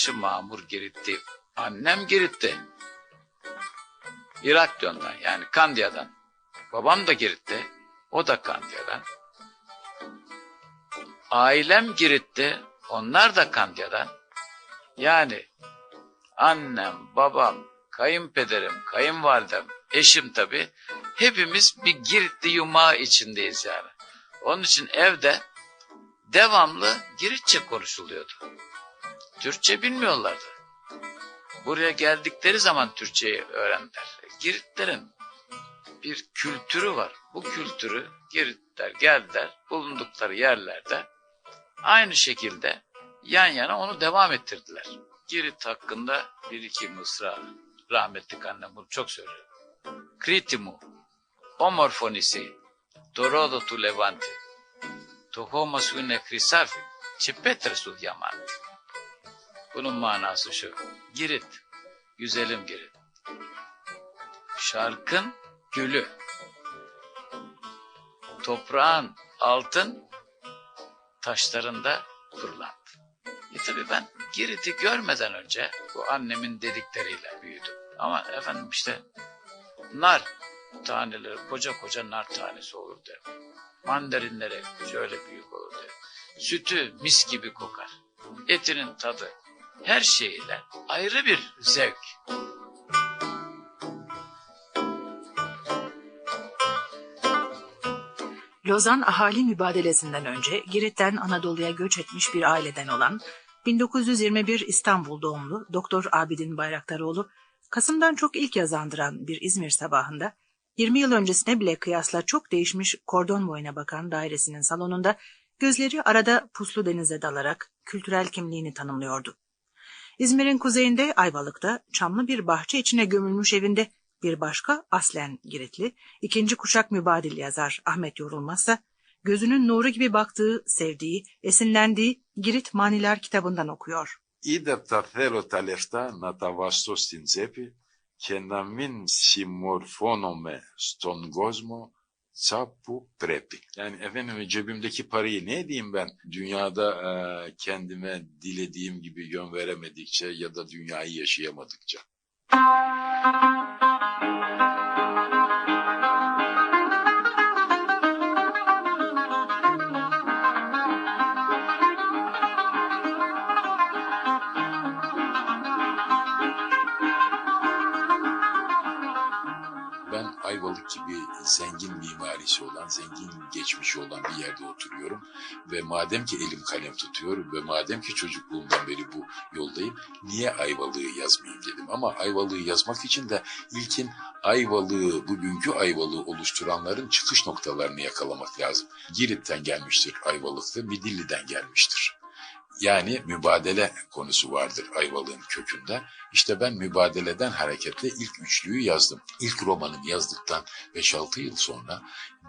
başı mamur Girit'ti. Annem Girit'ti. Iraklion'dan yani Kandiya'dan. Babam da Girit'te. O da Kandiya'dan. Ailem Girit'te. Onlar da Kandiya'dan. Yani annem, babam, kayınpederim, kayınvalidem, eşim tabii. Hepimiz bir Giritli yumağı içindeyiz yani. Onun için evde devamlı Giritçe konuşuluyordu. Türkçe bilmiyorlardı. Buraya geldikleri zaman Türkçeyi öğrendiler. Giritlerin bir kültürü var. Bu kültürü Giritler geldiler bulundukları yerlerde aynı şekilde yan yana onu devam ettirdiler. Girit hakkında bir iki mısra rahmetli annem bunu çok söylüyor. Kritimu, omorfonisi, dorodo tu levanti, tu homo sune krisafi, çipetre su yaman. Bunun manası şu. Girit, güzelim Girit. Şarkın gülü. Toprağın altın taşlarında pırlant. E tabi ben Girit'i görmeden önce bu annemin dedikleriyle büyüdüm. Ama efendim işte nar taneleri koca koca nar tanesi olurdu. Mandarinleri şöyle büyük olurdu. Sütü mis gibi kokar. Etinin tadı her şeyiyle ayrı bir zevk. Lozan ahali mübadelesinden önce Girit'ten Anadolu'ya göç etmiş bir aileden olan 1921 İstanbul doğumlu Doktor Abidin Bayraktaroğlu, Kasım'dan çok ilk yazandıran bir İzmir sabahında 20 yıl öncesine bile kıyasla çok değişmiş kordon boyuna bakan dairesinin salonunda gözleri arada puslu denize dalarak kültürel kimliğini tanımlıyordu. İzmir'in kuzeyinde Ayvalık'ta çamlı bir bahçe içine gömülmüş evinde bir başka aslen Giritli, ikinci kuşak mübadil yazar Ahmet Yorulmazsa, gözünün nuru gibi baktığı, sevdiği, esinlendiği Girit Maniler kitabından okuyor. Είδα τα θέλω τα λεφτά να τα βαστώ στην τσέπη και να μην συμμορφώνομαι στον κόσμο çapu prepi. Yani efendim cebimdeki parayı ne edeyim ben dünyada e, kendime dilediğim gibi yön veremedikçe ya da dünyayı yaşayamadıkça. Ayvalık gibi zengin mimarisi olan, zengin geçmişi olan bir yerde oturuyorum. Ve madem ki elim kalem tutuyor ve madem ki çocukluğumdan beri bu yoldayım, niye Ayvalık'ı yazmayayım dedim. Ama Ayvalık'ı yazmak için de ilkin Ayvalık'ı, bugünkü Ayvalık'ı oluşturanların çıkış noktalarını yakalamak lazım. Girit'ten gelmiştir Ayvalık'ta, Midilli'den gelmiştir. Yani mübadele konusu vardır Ayvalık'ın kökünde. İşte ben mübadeleden hareketle ilk üçlüyü yazdım. İlk romanımı yazdıktan 5-6 yıl sonra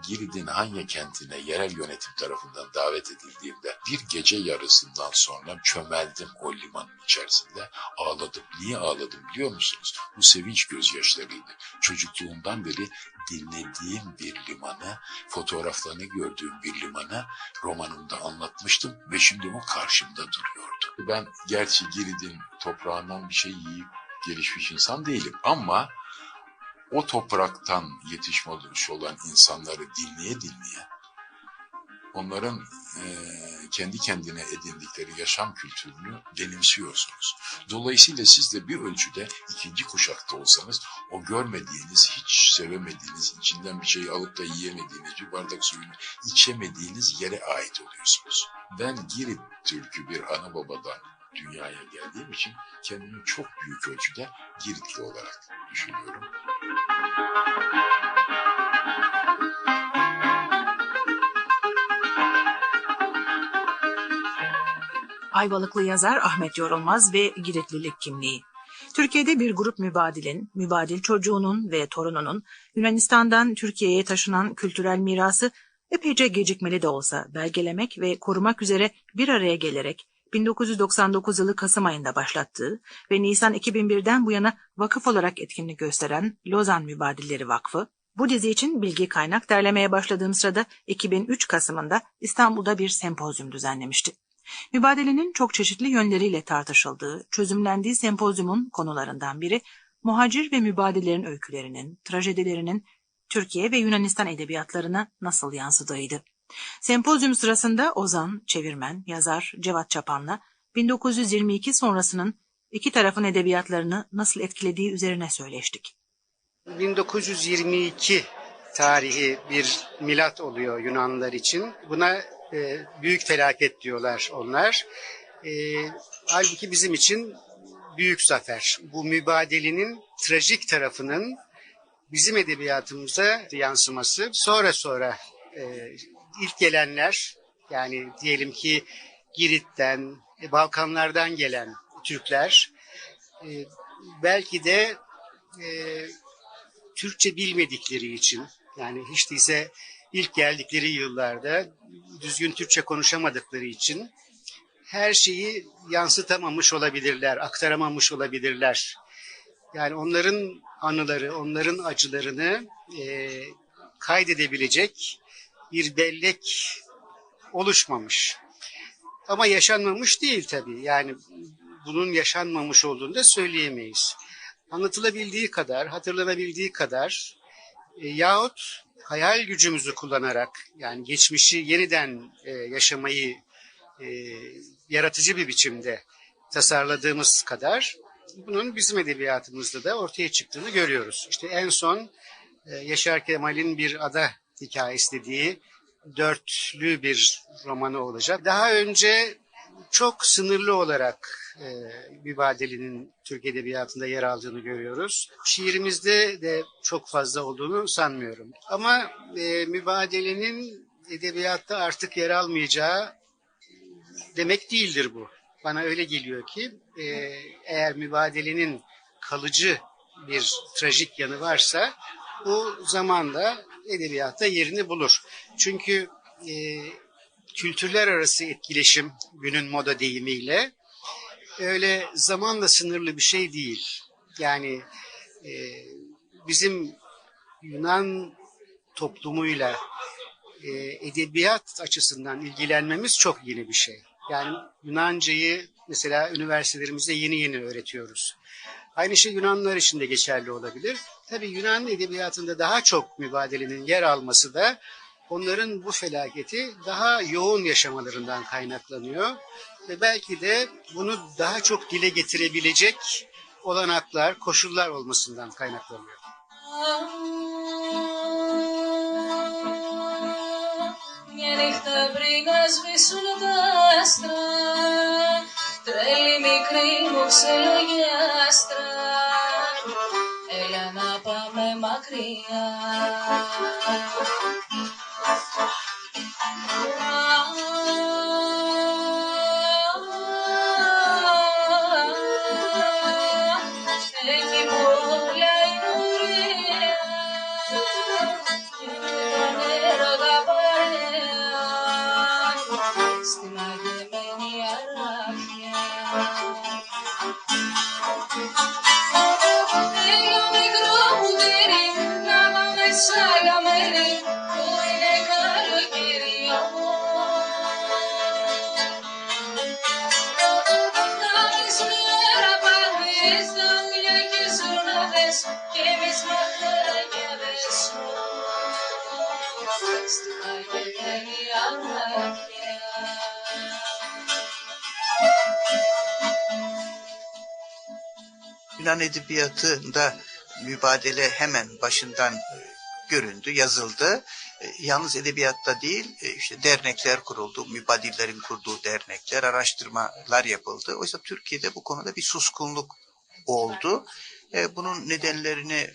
Girit'in Hanya kentine yerel yönetim tarafından davet edildiğimde bir gece yarısından sonra çömeldim o limanın içerisinde. Ağladım. Niye ağladım biliyor musunuz? Bu sevinç gözyaşlarıydı. Çocukluğumdan beri dinlediğim bir limanı, fotoğraflarını gördüğüm bir limanı romanımda anlatmıştım ve şimdi o karşımda duruyordu. Ben gerçi Girit'in toprağından bir şey yiyip gelişmiş insan değilim ama o topraktan yetişmiş olan insanları dinleye dinleye onların eee, kendi kendine edindikleri yaşam kültürünü benimsiyorsunuz. Dolayısıyla siz de bir ölçüde ikinci kuşakta olsanız o görmediğiniz, hiç sevemediğiniz, içinden bir şey alıp da yiyemediğiniz, bir bardak suyunu içemediğiniz yere ait oluyorsunuz. Ben Girit Türk'ü bir ana babadan dünyaya geldiğim için kendimi çok büyük ölçüde Giritli olarak düşünüyorum. Ayvalıklı yazar Ahmet Yorulmaz ve Giritlilik kimliği. Türkiye'de bir grup mübadilin, mübadil çocuğunun ve torununun Yunanistan'dan Türkiye'ye taşınan kültürel mirası epeyce gecikmeli de olsa belgelemek ve korumak üzere bir araya gelerek 1999 yılı Kasım ayında başlattığı ve Nisan 2001'den bu yana vakıf olarak etkinlik gösteren Lozan Mübadilleri Vakfı, bu dizi için bilgi kaynak derlemeye başladığım sırada 2003 Kasım'ında İstanbul'da bir sempozyum düzenlemişti. Mübadelenin çok çeşitli yönleriyle tartışıldığı, çözümlendiği sempozyumun konularından biri, muhacir ve mübadelerin öykülerinin, trajedilerinin Türkiye ve Yunanistan edebiyatlarına nasıl yansıdığıydı. Sempozyum sırasında Ozan, çevirmen, yazar Cevat Çapan'la 1922 sonrasının iki tarafın edebiyatlarını nasıl etkilediği üzerine söyleştik. 1922 tarihi bir milat oluyor Yunanlılar için. Buna e, büyük felaket diyorlar onlar. E, halbuki bizim için büyük zafer. Bu mübadelenin trajik tarafının bizim edebiyatımıza yansıması sonra sonra e, ilk gelenler yani diyelim ki Girit'ten, e, Balkanlardan gelen Türkler e, belki de e, Türkçe bilmedikleri için yani hiç değilse ilk geldikleri yıllarda düzgün Türkçe konuşamadıkları için her şeyi yansıtamamış olabilirler, aktaramamış olabilirler. Yani onların anıları, onların acılarını e, kaydedebilecek bir bellek oluşmamış. Ama yaşanmamış değil tabii. Yani bunun yaşanmamış olduğunu da söyleyemeyiz anlatılabildiği kadar, hatırlanabildiği kadar e, yahut hayal gücümüzü kullanarak yani geçmişi yeniden e, yaşamayı e, yaratıcı bir biçimde tasarladığımız kadar bunun bizim edebiyatımızda da ortaya çıktığını görüyoruz. İşte en son e, Yaşar Kemal'in bir ada hikayesi dediği dörtlü bir romanı olacak. Daha önce çok sınırlı olarak e, Mübadele'nin Türk Edebiyatı'nda yer aldığını görüyoruz. Şiirimizde de çok fazla olduğunu sanmıyorum. Ama e, Mübadele'nin edebiyatta artık yer almayacağı demek değildir bu. Bana öyle geliyor ki e, eğer Mübadele'nin kalıcı bir trajik yanı varsa bu zamanla edebiyatta yerini bulur. Çünkü e, kültürler arası etkileşim günün moda deyimiyle öyle zamanla sınırlı bir şey değil. Yani e, bizim Yunan toplumuyla e, edebiyat açısından ilgilenmemiz çok yeni bir şey. Yani Yunancayı mesela üniversitelerimizde yeni yeni öğretiyoruz. Aynı şey Yunanlılar için de geçerli olabilir. Tabii Yunan edebiyatında daha çok mübadelenin yer alması da onların bu felaketi daha yoğun yaşamalarından kaynaklanıyor. Ve belki de bunu daha çok dile getirebilecek olanaklar, koşullar olmasından kaynaklanıyor. Μια νύχτα πριν να σβήσουν τα άστρα Τρέλη μικρή μου ξελογιάστρα Sophia. Yunan edebiyatında mübadele hemen başından e, göründü, yazıldı. E, Yalnız edebiyatta değil, e, işte dernekler kuruldu, mübadillerin kurduğu dernekler, araştırmalar yapıldı. Oysa Türkiye'de bu konuda bir suskunluk oldu. Bunun nedenlerini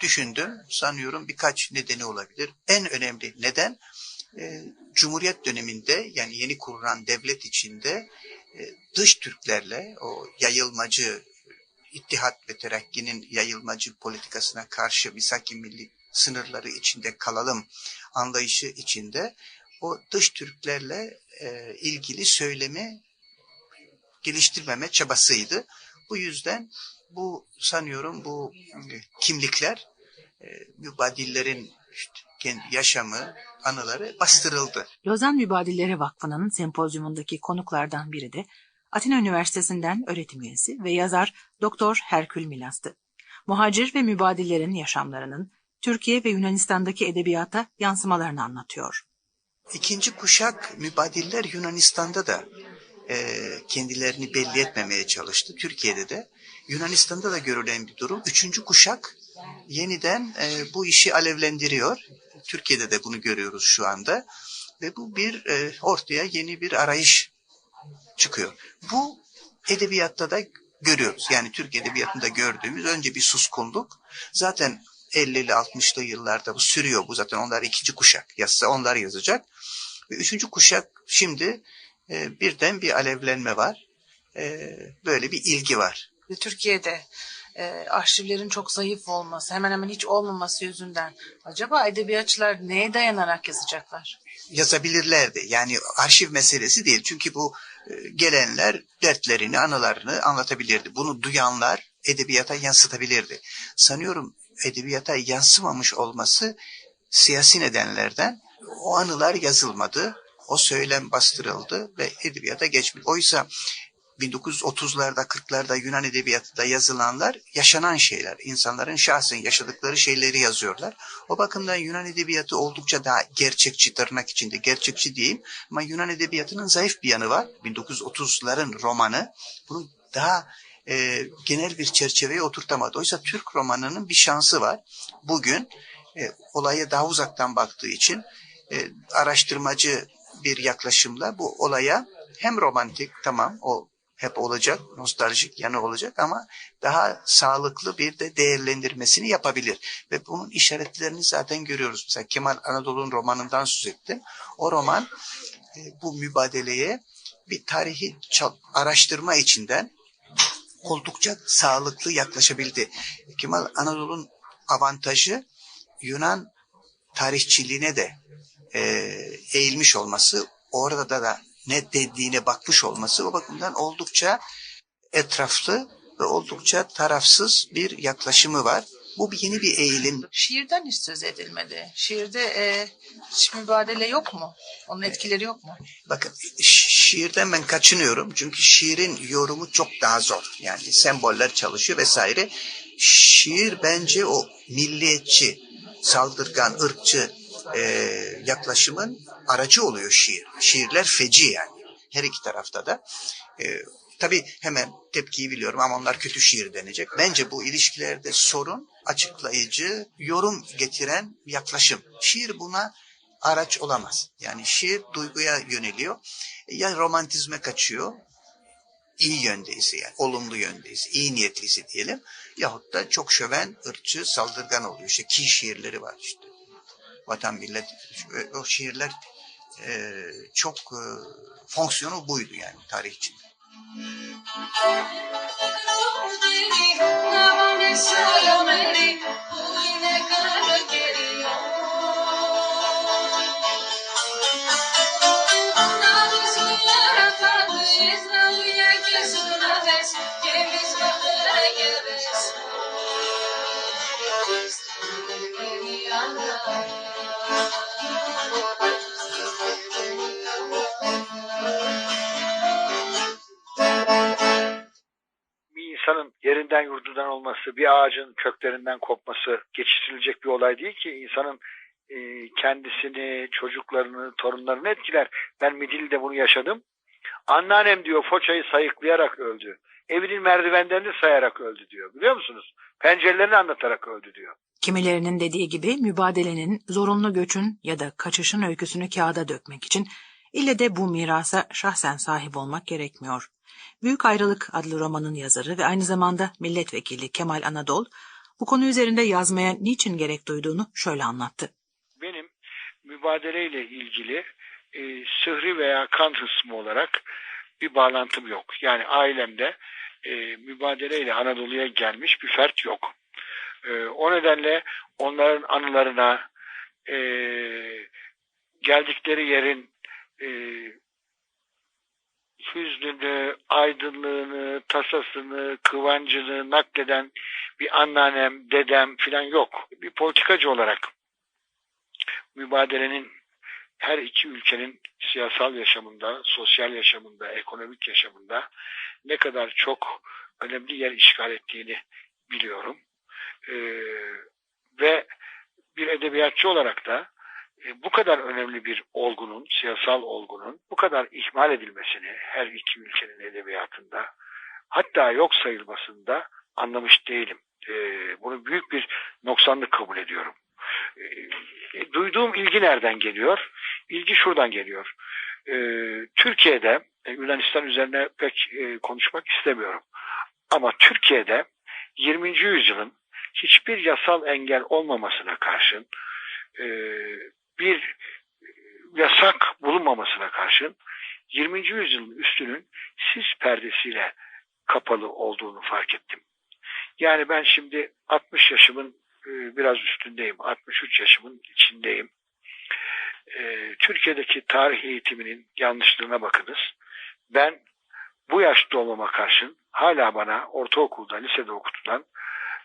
düşündüm. Sanıyorum birkaç nedeni olabilir. En önemli neden Cumhuriyet döneminde yani yeni kurulan devlet içinde dış Türklerle o yayılmacı İttihat ve Terakki'nin yayılmacı politikasına karşı misaki milli sınırları içinde kalalım anlayışı içinde o dış Türklerle e, ilgili söylemi geliştirmeme çabasıydı. Bu yüzden bu sanıyorum bu e, kimlikler e, mübadillerin işte yaşamı, anıları bastırıldı. Lozan Mübadilleri Vakfı'nın sempozyumundaki konuklardan biri de Atina Üniversitesi'nden öğretim üyesi ve yazar Doktor Herkül Milas'tı. Muhacir ve mübadillerin yaşamlarının Türkiye ve Yunanistan'daki edebiyata yansımalarını anlatıyor. İkinci kuşak mübadiller Yunanistan'da da e, kendilerini belli etmemeye çalıştı. Türkiye'de de. Yunanistan'da da görülen bir durum. Üçüncü kuşak yeniden e, bu işi alevlendiriyor. Türkiye'de de bunu görüyoruz şu anda. Ve bu bir e, ortaya yeni bir arayış çıkıyor. Bu edebiyatta da görüyoruz. Yani Türk edebiyatında gördüğümüz önce bir suskunluk. Zaten 50'li 60'lı yıllarda bu sürüyor bu zaten onlar ikinci kuşak yazsa onlar yazacak. Ve üçüncü kuşak şimdi e, birden bir alevlenme var. E, böyle bir ilgi var. Türkiye'de e, arşivlerin çok zayıf olması, hemen hemen hiç olmaması yüzünden acaba edebiyatçılar neye dayanarak yazacaklar? yazabilirlerdi. Yani arşiv meselesi değil. Çünkü bu e, gelenler dertlerini, anılarını anlatabilirdi. Bunu duyanlar edebiyata yansıtabilirdi. Sanıyorum edebiyata yansımamış olması siyasi nedenlerden o anılar yazılmadı. O söylem bastırıldı ve edebiyata geçmedi. Oysa 1930'larda 40'larda Yunan edebiyatında yazılanlar yaşanan şeyler. İnsanların şahsen yaşadıkları şeyleri yazıyorlar. O bakımdan Yunan edebiyatı oldukça daha gerçekçi tırnak içinde gerçekçi diyeyim. Ama Yunan edebiyatının zayıf bir yanı var. 1930'ların romanı bunu daha e, genel bir çerçeveye oturtamadı. Oysa Türk romanının bir şansı var. Bugün e, olaya daha uzaktan baktığı için e, araştırmacı bir yaklaşımla bu olaya hem romantik tamam o hep olacak, nostaljik yanı olacak ama daha sağlıklı bir de değerlendirmesini yapabilir. Ve bunun işaretlerini zaten görüyoruz. Mesela Kemal Anadolu'nun romanından söz ettim. O roman e, bu mübadeleye bir tarihi araştırma içinden oldukça sağlıklı yaklaşabildi. Kemal Anadolu'nun avantajı Yunan tarihçiliğine de e, eğilmiş olması, orada da ne dediğine bakmış olması o bakımdan oldukça etraflı ve oldukça tarafsız bir yaklaşımı var. Bu bir yeni bir eğilim. Şiirden hiç söz edilmedi. Şiirde e, hiç mübadele yok mu? Onun etkileri yok mu? Bakın şiirden ben kaçınıyorum. Çünkü şiirin yorumu çok daha zor. Yani semboller çalışıyor vesaire. Şiir bence o milliyetçi, saldırgan, ırkçı e, yaklaşımın aracı oluyor şiir. Şiirler feci yani. Her iki tarafta da. E, tabii hemen tepkiyi biliyorum ama onlar kötü şiir denecek. Bence bu ilişkilerde sorun açıklayıcı, yorum getiren yaklaşım. Şiir buna araç olamaz. Yani şiir duyguya yöneliyor. Ya romantizme kaçıyor, iyi yöndeyse yani olumlu yöndeyse, iyi niyetliyse diyelim. Yahut da çok şöven, ırkçı, saldırgan oluyor. İşte ki şiirleri var işte. Vatan millet, o şiirler e, çok e, fonksiyonu buydu yani tarih içinde. insanın yerinden yurdudan olması, bir ağacın köklerinden kopması geçiştirilecek bir olay değil ki insanın e, kendisini, çocuklarını, torunlarını etkiler. Ben Midilli'de bunu yaşadım. Anneannem diyor Foça'yı sayıklayarak öldü. Evinin merdivenlerini sayarak öldü diyor. Biliyor musunuz? Pencerelerini anlatarak öldü diyor. Kimilerinin dediği gibi mübadelenin zorunlu göçün ya da kaçışın öyküsünü kağıda dökmek için ille de bu mirasa şahsen sahip olmak gerekmiyor. Büyük Ayrılık adlı romanın yazarı ve aynı zamanda milletvekili Kemal Anadol bu konu üzerinde yazmaya niçin gerek duyduğunu şöyle anlattı. Benim mübadeleyle ilgili e, sıhri veya kan hısmı olarak bir bağlantım yok. Yani ailemde e, mübadeleyle Anadolu'ya gelmiş bir fert yok. E, o nedenle onların anılarına e, geldikleri yerin e, hüznünü, aydınlığını, tasasını, kıvancını nakleden bir anneannem, dedem filan yok. Bir politikacı olarak mübadelenin her iki ülkenin siyasal yaşamında, sosyal yaşamında, ekonomik yaşamında ne kadar çok önemli yer işgal ettiğini biliyorum. Ee, ve bir edebiyatçı olarak da bu kadar önemli bir olgunun, siyasal olgunun bu kadar ihmal edilmesini her iki ülkenin edebiyatında hatta yok sayılmasında anlamış değilim. E, bunu büyük bir noksanlık kabul ediyorum. E, duyduğum ilgi nereden geliyor? İlgi şuradan geliyor. E, Türkiye'de, e, Yunanistan üzerine pek e, konuşmak istemiyorum. Ama Türkiye'de 20. yüzyılın hiçbir yasal engel olmamasına karşın e, bir yasak bulunmamasına karşın 20. yüzyılın üstünün sis perdesiyle kapalı olduğunu fark ettim. Yani ben şimdi 60 yaşımın e, biraz üstündeyim. 63 yaşımın içindeyim. E, Türkiye'deki tarih eğitiminin yanlışlığına bakınız. Ben bu yaşta olmama karşın hala bana ortaokulda, lisede okutulan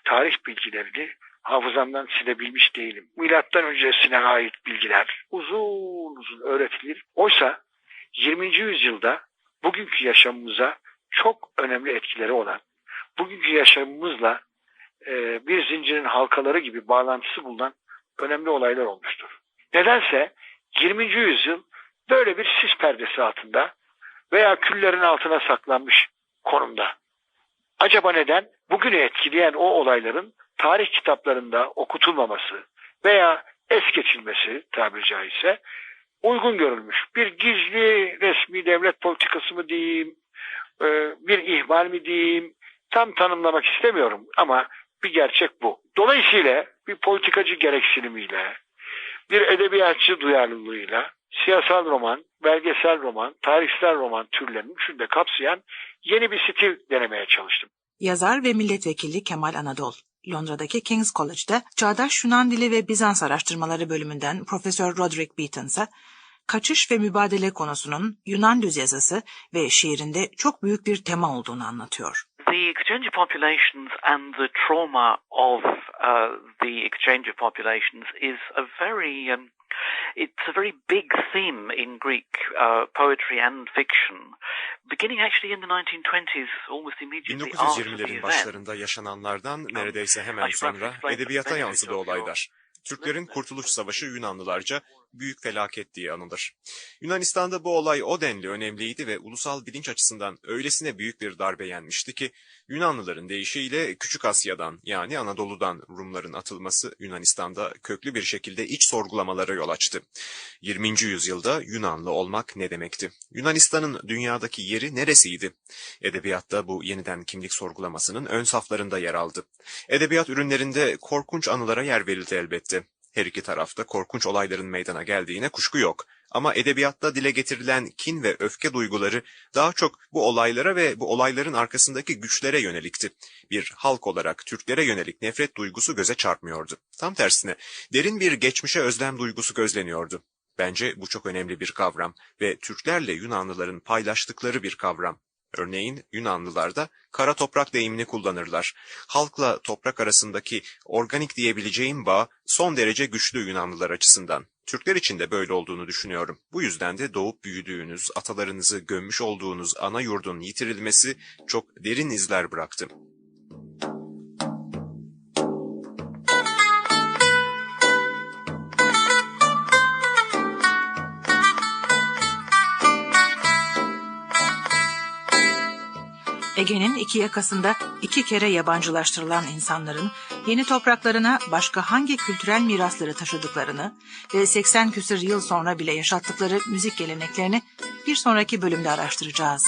tarih bilgilerini hafızamdan silebilmiş değilim. Milattan öncesine ait bilgiler uzun uzun öğretilir. Oysa 20. yüzyılda bugünkü yaşamımıza çok önemli etkileri olan, bugünkü yaşamımızla e, bir zincirin halkaları gibi bağlantısı bulunan önemli olaylar olmuştur. Nedense 20. yüzyıl böyle bir sis perdesi altında veya küllerin altına saklanmış konumda. Acaba neden? Bugünü etkileyen o olayların tarih kitaplarında okutulmaması veya es geçilmesi tabiri caizse uygun görülmüş. Bir gizli resmi devlet politikası mı diyeyim, e, bir ihmal mi diyeyim tam tanımlamak istemiyorum ama bir gerçek bu. Dolayısıyla bir politikacı gereksinimiyle, bir edebiyatçı duyarlılığıyla siyasal roman, belgesel roman, tarihsel roman türlerinin üçünü kapsayan yeni bir stil denemeye çalıştım. Yazar ve milletvekili Kemal Anadol. Londra'daki King's College'da Çağdaş Yunan Dili ve Bizans Araştırmaları bölümünden Profesör Roderick Beaton'sa kaçış ve mübadele konusunun Yunan düz yazısı ve şiirinde çok büyük bir tema olduğunu anlatıyor. The exchange of populations and the trauma of uh, the exchange of populations is a very um, it's a very big theme in Greek uh, poetry and fiction, beginning actually in the 1920s, almost immediately after the 1920'lerin event. başlarında yaşananlardan neredeyse hemen sonra edebiyata yansıdı olaylar. Türklerin Kurtuluş Savaşı Yunanlılarca büyük felaket diye anılır. Yunanistan'da bu olay o denli önemliydi ve ulusal bilinç açısından öylesine büyük bir darbe yenmişti ki Yunanlıların deyişiyle Küçük Asya'dan yani Anadolu'dan Rumların atılması Yunanistan'da köklü bir şekilde iç sorgulamalara yol açtı. 20. yüzyılda Yunanlı olmak ne demekti? Yunanistan'ın dünyadaki yeri neresiydi? Edebiyatta bu yeniden kimlik sorgulamasının ön saflarında yer aldı. Edebiyat ürünlerinde korkunç anılara yer verildi elbette. Her iki tarafta korkunç olayların meydana geldiğine kuşku yok. Ama edebiyatta dile getirilen kin ve öfke duyguları daha çok bu olaylara ve bu olayların arkasındaki güçlere yönelikti. Bir halk olarak Türklere yönelik nefret duygusu göze çarpmıyordu. Tam tersine derin bir geçmişe özlem duygusu gözleniyordu. Bence bu çok önemli bir kavram ve Türklerle Yunanlıların paylaştıkları bir kavram. Örneğin Yunanlılar da kara toprak deyimini kullanırlar. Halkla toprak arasındaki organik diyebileceğim bağ son derece güçlü Yunanlılar açısından. Türkler için de böyle olduğunu düşünüyorum. Bu yüzden de doğup büyüdüğünüz, atalarınızı gömmüş olduğunuz ana yurdun yitirilmesi çok derin izler bıraktı. Ege'nin iki yakasında iki kere yabancılaştırılan insanların yeni topraklarına başka hangi kültürel mirasları taşıdıklarını ve 80 küsur yıl sonra bile yaşattıkları müzik geleneklerini bir sonraki bölümde araştıracağız.